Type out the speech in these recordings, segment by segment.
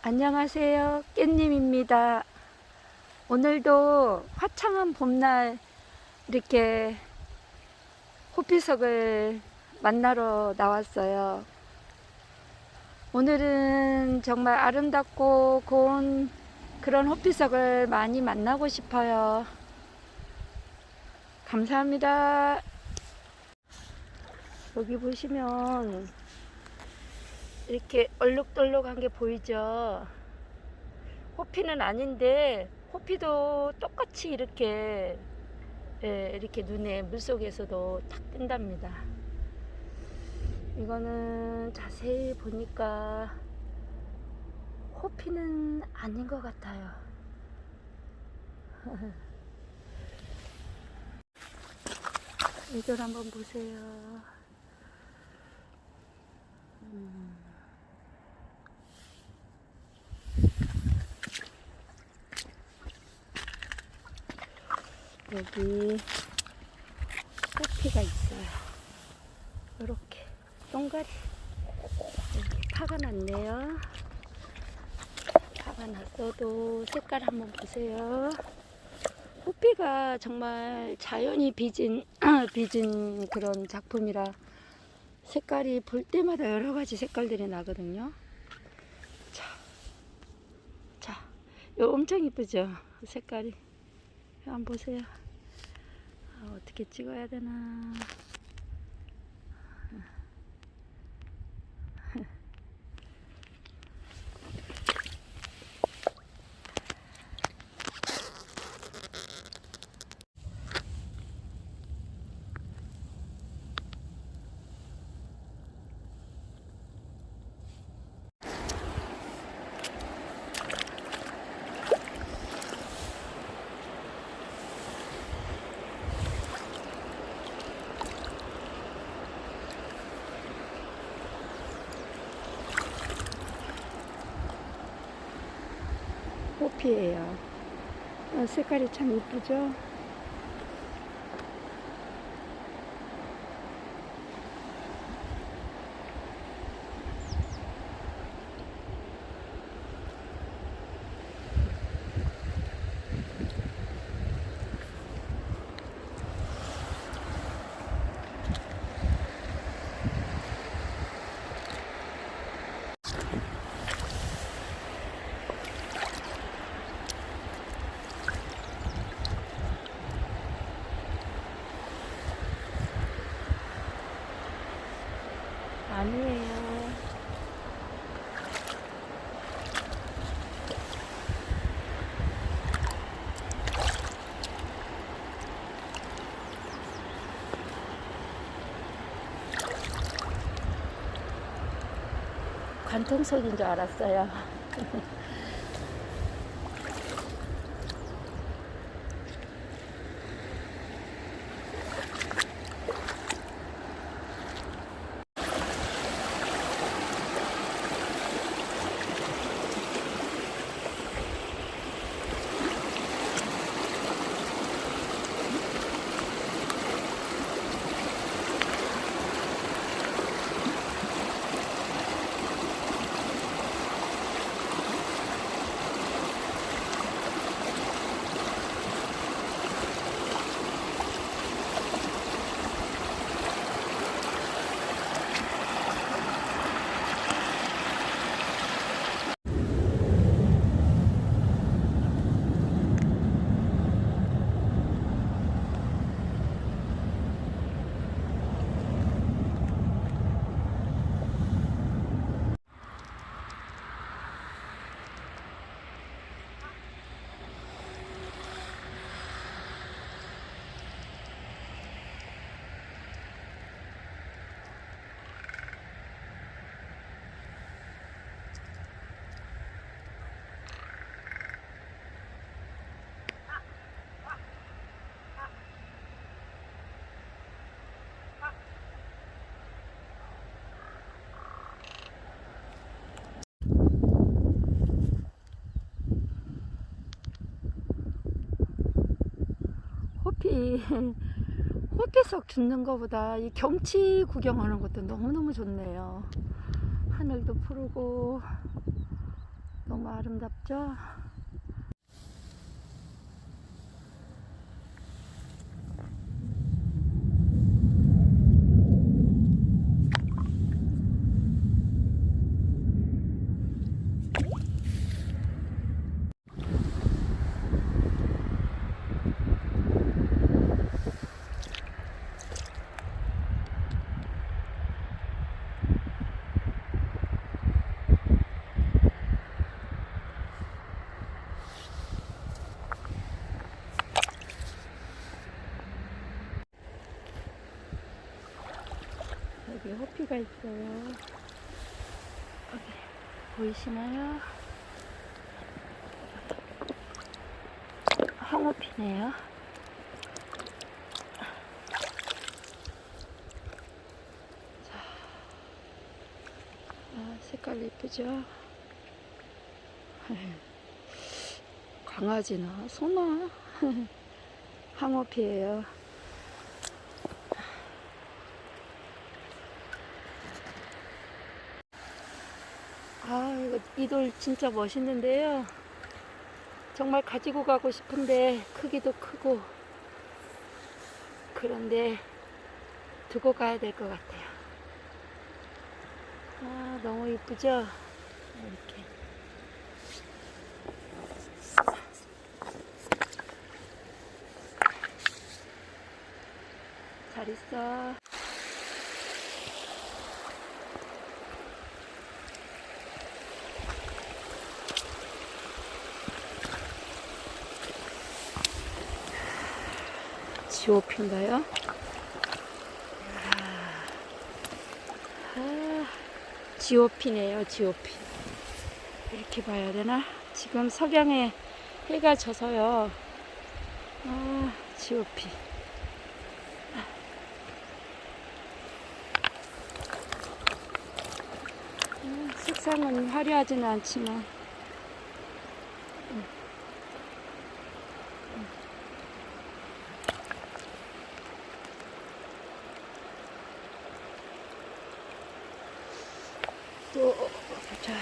안녕하세요. 깻님입니다. 오늘도 화창한 봄날 이렇게 호피석을 만나러 나왔어요. 오늘은 정말 아름답고 고운 그런 호피석을 많이 만나고 싶어요. 감사합니다. 여기 보시면 이렇게 얼룩덜룩한 게 보이죠? 호피는 아닌데 호피도 똑같이 이렇게 예, 이렇게 눈에 물속에서도 탁 뜬답니다. 이거는 자세히 보니까 호피는 아닌 것 같아요. 이걸 한번 보세요. 여기 호피가 있어요. 이렇게 동가리 이렇게 파가 났네요. 파가 났어도 색깔 한번 보세요. 호피가 정말 자연이 빚은 빚은 그런 작품이라 색깔이 볼 때마다 여러 가지 색깔들이 나거든요. 자, 자, 요 엄청 이쁘죠? 색깔이. 한번 보세요. 아, 어떻게 찍어야 되나. 호피예요. 어, 색깔이 참 이쁘죠? 아니에요. 관통석인 줄 알았어요. 호피석 죽는 것보다 이 경치 구경하는 것도 너무너무 좋네요. 하늘도 푸르고 너무 아름답죠? 여기 호피가 있어요. 여기 보이시나요? 황호피네요. 자, 아, 색깔 예쁘죠? 강아지나 소나 황호피예요. 아, 이거 이돌 진짜 멋있는데요. 정말 가지고 가고 싶은데 크기도 크고 그런데 두고 가야 될 것 같아요. 아, 너무 이쁘죠? 이렇게. 잘 있어. 지오피인가요? 아, 지오피네요, 지오피. 이렇게 봐야 되나? 지금 석양에 해가 져서요. 아, 지오피. 음, 색상은 화려하지는 않지만 또 자,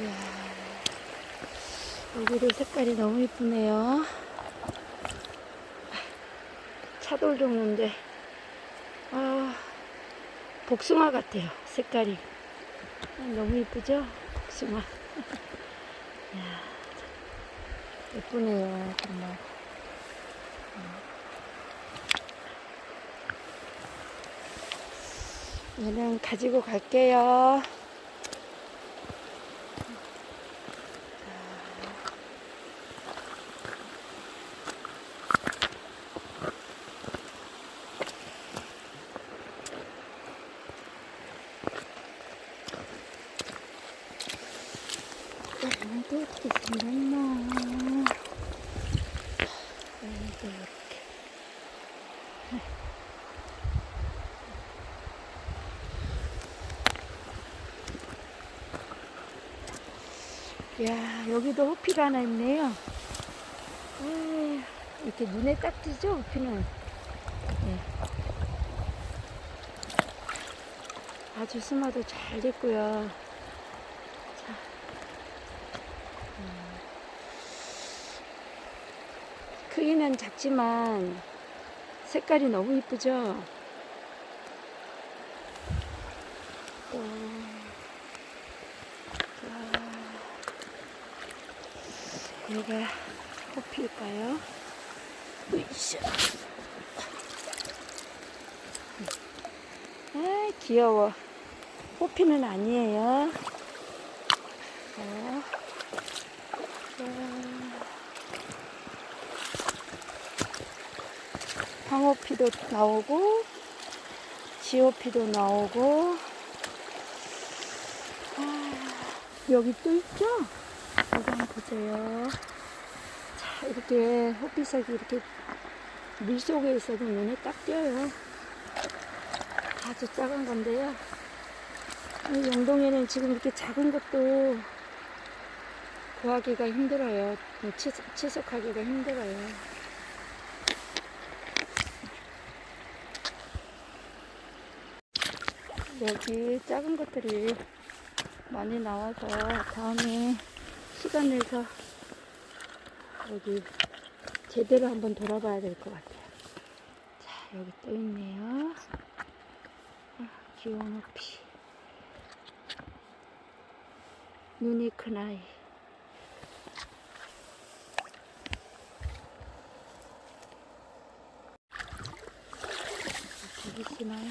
이야, 여기도 색깔이 너무 이쁘네요. 차돌 종류인데, 아, 복숭아 같아요. 색깔이 아, 너무 이쁘죠? 복숭아. 이야, 예쁘네요, 정말. 얘는 가지고 갈게요. 얘는 또 어떻게 생겼나? 얘도 이렇게. 이야, 여기도 호피가 하나 있네요. 아, 이렇게 눈에 딱 띄죠, 호피는. 네. 아주 수마도 잘 됐고요. 자. 음. 크기는 작지만 색깔이 너무 이쁘죠? 얘가 호피일까요? 으이샤. 아, 귀여워. 호피는 아니에요. 자, 자. 황호피도 나오고, 지호피도 나오고, 아, 여기 또 있죠? 여기 보세요. 자, 이렇게 호피색이 이렇게 물 속에 있어도 눈에 딱 띄어요. 아주 작은 건데요. 이 영동에는 지금 이렇게 작은 것도 구하기가 힘들어요. 치석, 치석하기가 힘들어요. 여기 작은 것들이 많이 나와서 다음에 시간 내서 여기 제대로 한번 돌아봐야 될 것 같아요. 자, 여기 또 있네요. 아, 귀여운 호피. 눈이 큰 아이. 저기 있나요?